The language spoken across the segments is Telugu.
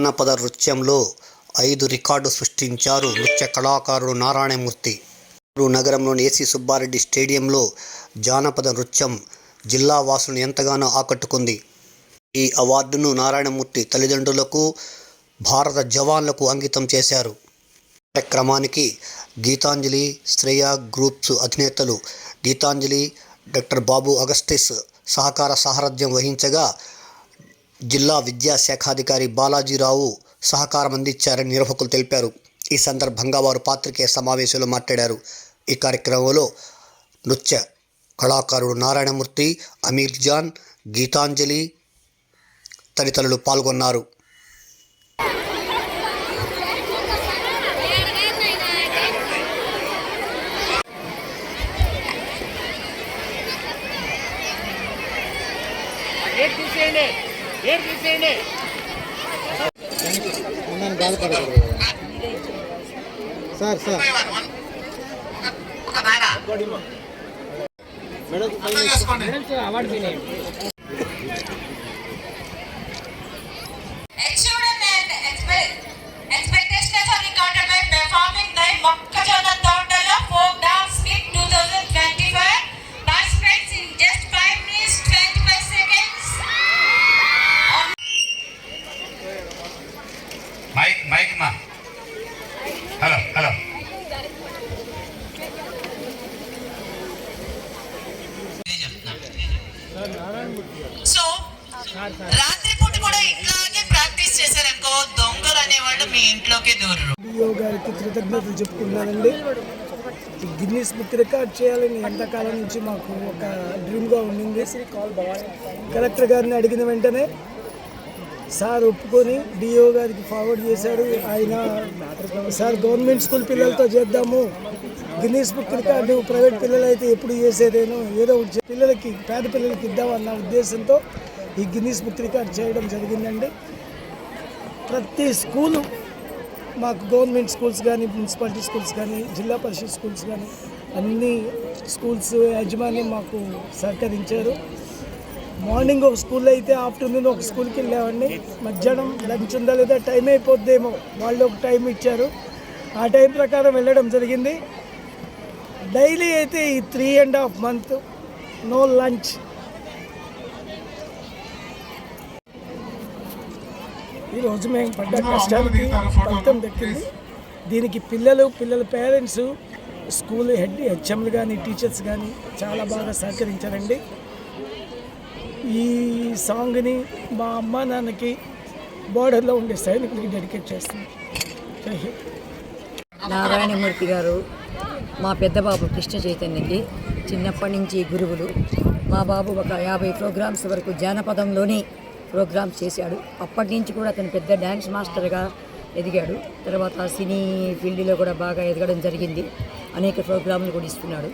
జానపద నృత్యంలో ఐదు రికార్డు సృష్టించారు నృత్య కళాకారుడు నారాయణమూర్తి. నగరంలోని ఏసీ సుబ్బారెడ్డి స్టేడియంలో జానపద నృత్యం జిల్లా వాసులను ఎంతగానో ఆకట్టుకుంది. ఈ అవార్డును నారాయణమూర్తి తల్లిదండ్రులకు భారత జవాన్లకు అంకితం చేశారు. కార్యక్రమానికి గీతాంజలి శ్రేయ గ్రూప్స్ అధినేతలు గీతాంజలి డాక్టర్ బాబు అగస్టిస్ సహకార సారథ్యం వహించగా జిల్లా విద్యాశాఖాధికారి బాలాజీరావు సహకారం అందించారని నిర్వాహకులు తెలిపారు. ఈ సందర్భంగా వారు పాత్రికేయ సమావేశంలో మాట్లాడారు. ఈ కార్యక్రమంలో నృత్య కళాకారుడు నారాయణమూర్తి అమీర్ జాన్ గీతాంజలి తదితరులు పాల్గొన్నారు. ఏర్ బాధపడకూడదు కదా. Sir sir madam award so రాత్రిపూట కూడా ఇట్లాగే ప్రాక్టీస్ చేశారనుకో దొంగలు అనేవాళ్ళు మీ ఇంట్లోకి దూరరు. గారికి కృతజ్ఞతలు చెప్పుకున్నానండి గిన్నీస్ బుక్ రికార్డ్ చేయాలని ఎంతకాలం నుంచి మాకు ఒక డ్రీమ్గా ఉండింది. కలెక్టర్ గారిని అడిగిన వెంటనే సార్ ఒప్పుకొని డిఓ గారికి ఫార్వర్డ్ చేశారు. ఆయన సార్ గవర్నమెంట్ స్కూల్ పిల్లలతో చేద్దాము. గిన్నీస్ బుక్ రికార్డు ప్రైవేట్ పిల్లలు అయితే ఎప్పుడు చేసేదేనో ఏదో ఒకటి పిల్లలకి పేద పిల్లలకి ఇద్దామన్న ఉద్దేశంతో ఈ గిన్నీస్ బుక్ రికార్డ్ చేయడం జరిగిందండి. ప్రతి స్కూలు మాకు గవర్నమెంట్ స్కూల్స్ కానీ మున్సిపాలిటీ స్కూల్స్ కానీ జిల్లా పరిషత్ స్కూల్స్ కానీ అన్ని స్కూల్స్ యాజమాన్యం మాకు సహకరించారు. మార్నింగ్ ఒక స్కూల్ అయితే ఆఫ్టర్నూన్ ఒక స్కూల్కి వెళ్ళామండి. మధ్యాహ్నం లంచ్ ఉందా లేదా టైం అయిపోద్దేమో వాళ్ళు ఒక టైం ఇచ్చారు. ఆ టైం ప్రకారం వెళ్ళడం జరిగింది. డైలీ అయితే ఈ three and half month no lunch. ఈరోజు మేము పడ్డ కష్టానికి ఫలితం దక్కింది దీనికి పిల్లలు పిల్లల పేరెంట్స్ స్కూల్ హెడ్ హెచ్ఎంలు కానీ టీచర్స్ కానీ చాలా బాగా సహకరించారండి. ఈ సాంగ్ని మా అమ్మ నాన్నకి బోర్డర్లో ఉండే సైనికులకి డెడికేట్ హింద్. నారాయణమూర్తి గారు మా పెద్ద బాబు కృష్ణ చైతన్యకి చిన్నప్పటి నుంచి గురువులు. మా బాబు ఒక యాభై ప్రోగ్రామ్స్ వరకు జానపదంలోనే ప్రోగ్రామ్స్ చేశాడు. అప్పటి నుంచి కూడా అతను పెద్ద డ్యాన్స్ మాస్టర్గా ఎదిగాడు. తర్వాత సినీ ఫీల్డ్లో కూడా బాగా ఎదగడం జరిగింది. అనేక ప్రోగ్రాంలు కూడా ఇస్తున్నాడు.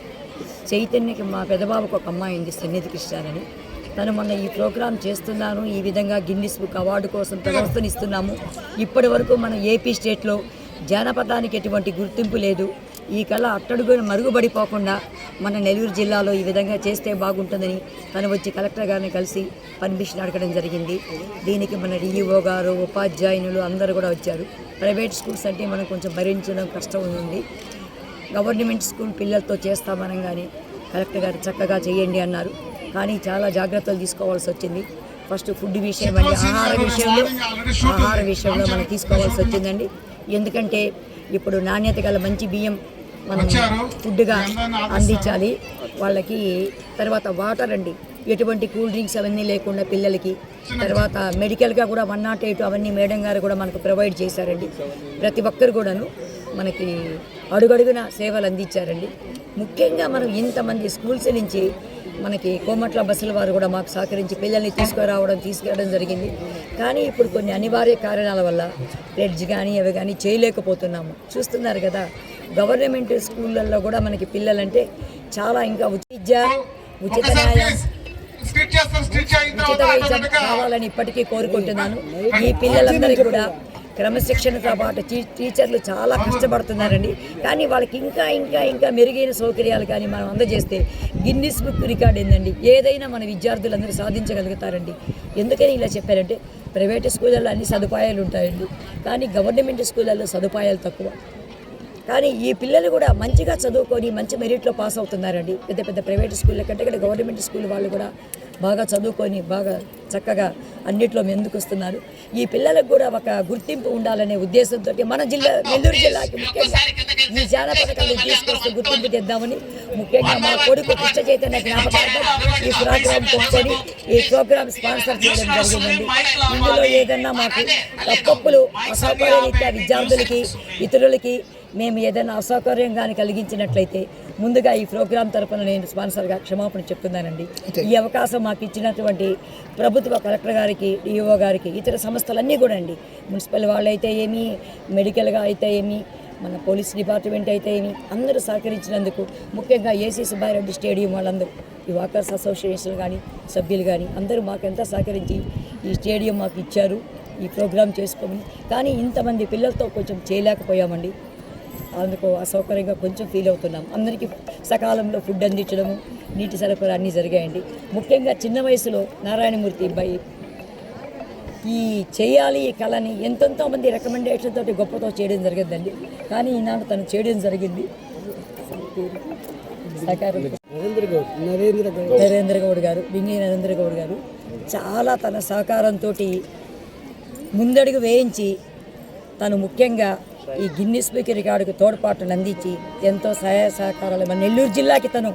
చైతన్యకి మా పెద్దబాబుకు ఒక అమ్మాయి ఉంది సన్నిధి కృష్ణానని. తను మొన్న ఈ ప్రోగ్రాం చేస్తున్నాను ఈ విధంగా గిన్నిస్ బుక్ అవార్డు కోసం ప్రదర్శనిస్తున్నాము ఇప్పటి వరకు మన ఏపీ స్టేట్లో జానపదానికి ఎటువంటి గుర్తింపు లేదు. ఈ కళ అట్టడుగున మరుగుపడిపోకుండా మన నెల్లూరు జిల్లాలో ఈ విధంగా చేస్తే బాగుంటుందని తను వచ్చి కలెక్టర్ గారిని కలిసి పర్మిషన్ అడగడం జరిగింది. దీనికి మన డిఈఓ గారు ఉపాధ్యాయునులు అందరూ కూడా వచ్చారు. ప్రైవేట్ స్కూల్స్ అంటే మనం కొంచెం భరించడం కష్టం ఉంది. గవర్నమెంట్ స్కూల్ పిల్లలతో చేస్తామనగానే కలెక్టర్ గారు చక్కగా చేయండి అన్నారు. కానీ చాలా జాగ్రత్తలు తీసుకోవాల్సి వచ్చింది. ఫస్ట్ ఫుడ్ విషయం అండి ఆహార విషయంలో ఆహార విషయంలో మనం తీసుకోవాల్సి వచ్చిందండి. ఎందుకంటే ఇప్పుడు నాణ్యత గల మంచి బియ్యం ఫుడ్గా అందించాలి. వాళ్ళకి తర్వాత వాటర్ అండి. ఎటువంటి కూల్ డ్రింక్స్ అవన్నీ లేకుండా పిల్లలకి. తర్వాత మెడికల్గా కూడా వన్ నాట్ ఎయిట్ అవన్నీ మేడం గారు కూడా మనకు ప్రొవైడ్ చేశారండి. ప్రతి ఒక్కరు కూడాను మనకి అడుగడుగున సేవలు అందించారండి. ముఖ్యంగా మనం ఇంతమంది స్కూల్స్ నుంచి మనకి కోమట్ల బస్సుల వారు కూడా మాకు సహకరించి పిల్లల్ని తీసుకురావడం తీసుకెళ్ళడం జరిగింది. కానీ ఇప్పుడు కొన్ని అనివార్య కారణాల వల్ల ప్లెడ్జ్ కానీ అవి కానీ చేయలేకపోతున్నాము. చూస్తున్నారు కదా గవర్నమెంట్ స్కూళ్ళల్లో కూడా మనకి పిల్లలంటే చాలా ఇంకా ఉచిత విద్య ఉచిత న్యాయం ఉచిత వైద్యం కావాలని ఇప్పటికీ కోరుకుంటున్నాను. ఈ పిల్లలందరికీ కూడా క్రమశిక్షణతో పాటు టీ- టీచర్లు చాలా కష్టపడుతున్నారండి. కానీ వాళ్ళకి ఇంకా ఇంకా ఇంకా మెరుగైన సౌకర్యాలు కానీ మనం అందజేస్తే గిన్నిస్ బుక్ రికార్డ్ ఏందండి? ఏదైనా మన విద్యార్థులందరూ సాధించగలుగుతారండి. ఎందుకని ఇలా చెప్పారంటే ప్రైవేట్ స్కూళ్ళల్లో అన్ని సదుపాయాలు ఉంటాయండి. కానీ గవర్నమెంట్ స్కూళ్ళల్లో సదుపాయాలు తక్కువ. కానీ ఈ పిల్లలు కూడా మంచిగా చదువుకొని మంచి మెరిట్లో పాస్ అవుతున్నారండి. పెద్ద పెద్ద ప్రైవేట్ స్కూళ్ళ కంటే కూడా గవర్నమెంట్ స్కూల్ వాళ్ళు కూడా బాగా చదువుకొని బాగా చక్కగా అన్నిట్లో ముందుకు వస్తున్నారు ఈ పిల్లలకు కూడా ఒక గుర్తింపు ఉండాలనే ఉద్దేశంతో మన జిల్లా నెల్లూరు జిల్లాకి ముఖ్యంగా ఈ జానపద కళను తీసుకొస్తూ గుర్తింపు తెద్దామని ముఖ్యంగా మా కొడుకు కృష్ణ చైతన్య జ్ఞాపకార్థం ఈ ప్రోగ్రామ్ పెట్టుకొని ఈ ప్రోగ్రామ్ స్పాన్సర్ చేయడం జరిగిందండి. ఇందులో ఏదన్నా మాకు తప్పులు అసౌకర్యరీత్యా విద్యార్థులకి ఇతరులకి మేము ఏదైనా అసౌకర్యం కానీ కలిగించినట్లయితే ముందుగా ఈ ప్రోగ్రాం తరపున నేను స్పాన్సర్గా క్షమాపణ చెప్తున్నానండి. ఈ అవకాశం మాకు ఇచ్చినటువంటి ప్రభుత్వ కలెక్టర్ గారికి డిఓ గారికి ఇతర సంస్థలన్నీ కూడా అండి. మున్సిపల్ వాళ్ళైతే ఏమి మెడికల్గా అయితే ఏమి మన పోలీస్ డిపార్ట్మెంట్ అయితే ఏమి అందరూ సహకరించినందుకు ముఖ్యంగా ఏసీ సుబ్బారెడ్డి స్టేడియం వాళ్ళందరూ ఈ వాకర్స్ అసోసియేషన్ కానీ సభ్యులు కానీ అందరూ మాకు ఎంత సహకరించి ఈ స్టేడియం మాకు ఇచ్చారు ఈ ప్రోగ్రాం చేసుకోమని. కానీ ఇంతమంది పిల్లలతో కొంచెం చేయలేకపోయామండి. అందుకు అసౌకర్యంగా కొంచెం ఫీల్ అవుతున్నాం. అందరికీ సకాలంలో ఫుడ్ అందించడము నీటి సరఫరా అన్నీ జరిగాయండి. ముఖ్యంగా చిన్న వయసులో నారాయణమూర్తి బై ఈ చేయాలి ఈ కళని ఎంతెంతో మంది రికమెండేషన్ తోటి గొప్పతో చేయడం జరిగిందండి. కానీ ఈనాడు తను చేయడం జరిగింది. నరేంద్ర గౌడ్ గారు బింగి నరేంద్ర గౌడ్ గారు చాలా తన సహకారంతో ముందడుగు వేయించి తను ముఖ్యంగా ఈ గిన్నిస్ బుక్ రికార్డుకు తోడ్పాటును అందించి ఎంతో సహాయ సహకారాలు మన నెల్లూరు జిల్లాకి తను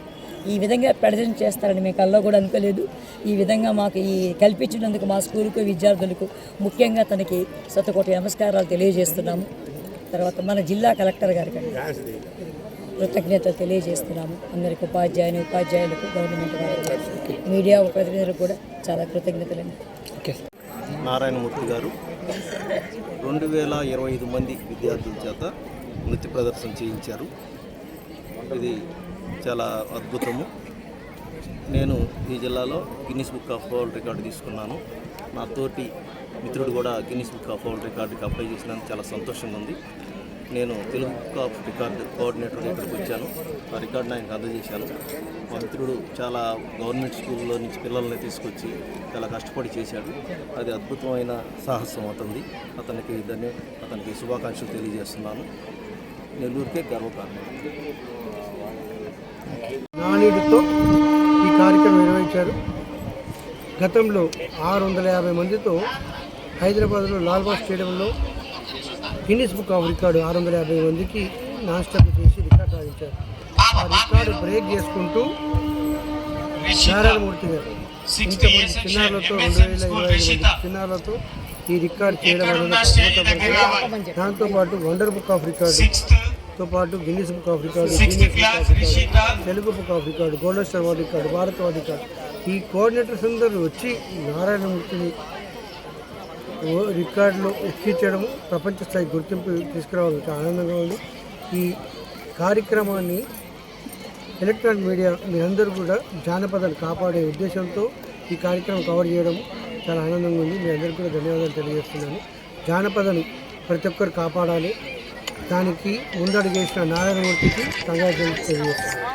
ఈ విధంగా ప్రజెంట్ చేస్తారని మేము కల్లో కూడా అనుకోలేదు. ఈ విధంగా మాకు ఈ కల్పించినందుకు మా స్కూలుకు విద్యార్థులకు ముఖ్యంగా తనకి శతకోటి నమస్కారాలు తెలియజేస్తున్నాము. తర్వాత మన జిల్లా కలెక్టర్ గారికి కృతజ్ఞతలు తెలియజేస్తున్నాము. అందరికి ఉపాధ్యాయుని ఉపాధ్యాయులకు గవర్నమెంట్ వారికి మీడియా ప్రతినిధులకు కూడా చాలా కృతజ్ఞతలండి. నారాయణమూర్తి గారు. రెండు వేల ఇరవై ఐదు మంది విద్యార్థుల చేత నృత్య ప్రదర్శన చేయించారు. ఇది చాలా అద్భుతము. నేను ఈ జిల్లాలో Guinness book of world record తీసుకున్నాను. నా తోటి మిత్రుడు కూడా గిన్నిస్ బుక్ ఆఫ్ వరల్డ్ రికార్డుకి అప్లై చేసినందుకు చాలా సంతోషంగా ఉంది. నేను తెలుగు బుక్ ఆఫ్ రికార్డు కోఆర్డినేటర్గా ఇక్కడికి వచ్చాను. ఆ రికార్డుని ఆయనకు అందజేశాను మా మిత్రుడు చాలా గవర్నమెంట్ స్కూల్లో నుంచి పిల్లల్ని తీసుకొచ్చి చాలా కష్టపడి చేశాడు. అది అద్భుతమైన సాహసం అతనిది. అతనికి ధన్య అతనికి శుభాకాంక్షలు తెలియజేస్తున్నాను. నెల్లూరుకే గర్వకారణం. నాణ్యుడితో ఈ కార్యక్రమం నిర్వహించారు. గతంలో ఆరు వందల యాభై మందితో హైదరాబాద్లో లాల్బాగ్ స్టేడియంలో గిన్నిస్ బుక్ ఆఫ్ రికార్డు ఆరు వందల యాభై మందికి నాన్ స్టాప్ చేసి రికార్డు సాధించారు. ఆ రికార్డు బ్రేక్ చేసుకుంటూ నారాయణమూర్తి గారు ఇంతమంది చిన్నారులతో రెండు వేల ఇరవై ఐదు చిన్నారులతో ఈ రికార్డ్ చేయడం అనేది. దాంతోపాటు వండర్ బుక్ ఆఫ్ రికార్డు తో పాటు Guinness book of record Telugu book of record golden star record భారత అవార్డు రికార్డు. ఈ కోఆర్డినేటర్స్ అందరూ వచ్చి నారాయణమూర్తిని రికార్డులో ఎక్కించడం ప్రపంచ స్థాయి గుర్తింపు తీసుకురావడం ఆనందంగా ఉంది. ఈ కార్యక్రమాన్ని ఎలక్ట్రానిక్ మీడియా మీరందరూ కూడా జానపదాలు కాపాడే ఉద్దేశంతో ఈ కార్యక్రమం కవర్ చేయడం చాలా ఆనందంగా ఉంది. మీ అందరికీ కూడా ధన్యవాదాలు తెలియజేస్తున్నాను. జానపదను ప్రతి ఒక్కరు కాపాడాలి. దానికి ముందడుగేసిన నారాయణమూర్తికి కంగారు తెలియజేస్తున్నాను